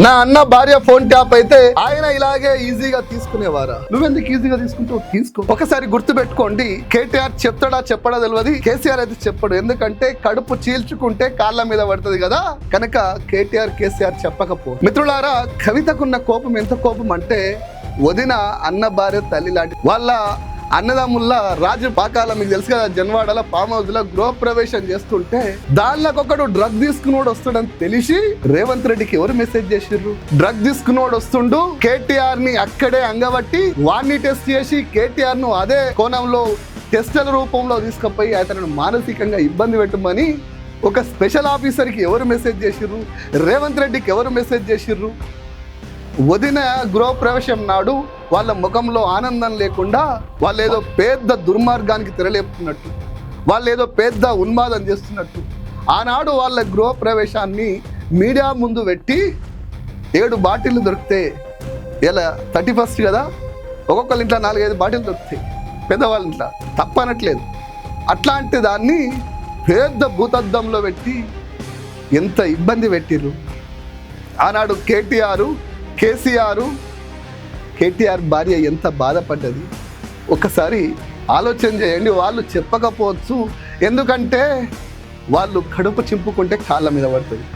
నా అన్న భార్య ఫోన్ ట్యాప్ అయితే ఆయన ఇలాగే ఈజీగా తీసుకునేవారా? నువ్వెందుకు ఈజీగా తీసుకుంటూ తీసుకో. ఒకసారి గుర్తు పెట్టుకోండి కేటీఆర్ చెప్తాడా చెప్పడా తెలియదు కేసీఆర్ అయితే చెప్పడు. ఎందుకంటే కడుపు చీల్చుకుంటే కాళ్ళ మీద పడుతుంది కదా. కనుక కేటీఆర్ కేసీఆర్ చెప్పకపో. మిత్రులారా కవితకున్న కోపం ఎంత కోపం అంటే వదిన అన్న భార్య తల్లి లాంటి వాళ్ళ అన్నదమ్ముల్లా రాజు పాకాల మీకు తెలుసు కదా జన్వాడల ఫామ్ హౌస్లో గృహ ప్రవేశం చేస్తుంటే దానిలోకి ఒకడు డ్రగ్ తీసుకున్నోడు వస్తాడని తెలిసి రేవంత్ రెడ్డికి ఎవరు మెసేజ్ చేసిర్రు? డ్రగ్ తీసుకున్నోడు వస్తుండు కేటీఆర్ని అక్కడే అంగబట్టి వాడిని టెస్ట్ చేసి కేటీఆర్ను అదే కోణంలో టెస్టుల రూపంలో తీసుకుపోయి అతను మానసికంగా ఇబ్బంది పెట్టమని ఒక స్పెషల్ ఆఫీసర్కి ఎవరు మెసేజ్ చేసిర్రు? రేవంత్ రెడ్డికి ఎవరు మెసేజ్ చేసిర్రు? వదిన గృహప్రవేశం నాడు వాళ్ళ ముఖంలో ఆనందం లేకుండా వాళ్ళు ఏదో పెద్ద దుర్మార్గానికి తెరలేపుతున్నట్టు వాళ్ళు ఏదో పెద్ద ఉన్మాదం చేస్తున్నట్టు. ఆనాడు వాళ్ళ గృహప్రవేశాన్ని మీడియా ముందు పెట్టి ఏడు బాటిల్లు దొరికితే ఇలా థర్టీ ఫస్ట్ కదా ఒక్కొక్కళ్ళ ఇంట్లో నాలుగైదు బాటిల్ దొరుకుతాయి. పెద్దవాళ్ళ ఇంట్లో తప్పనట్లేదు. అట్లాంటి దాన్ని పెద్ద భూతద్దంలో పెట్టి ఎంత ఇబ్బంది పెట్టిర్రు. ఆనాడు కేటీఆర్ కేసీఆర్ కేటీఆర్ భార్య ఎంత బాధపడ్డది? ఒకసారి ఆలోచన చేయండి వాళ్ళు చెప్పకపోవచ్చు. ఎందుకంటే వాళ్ళు కడుపు చింపుకుంటే కాళ్ళ మీద పడుతుంది.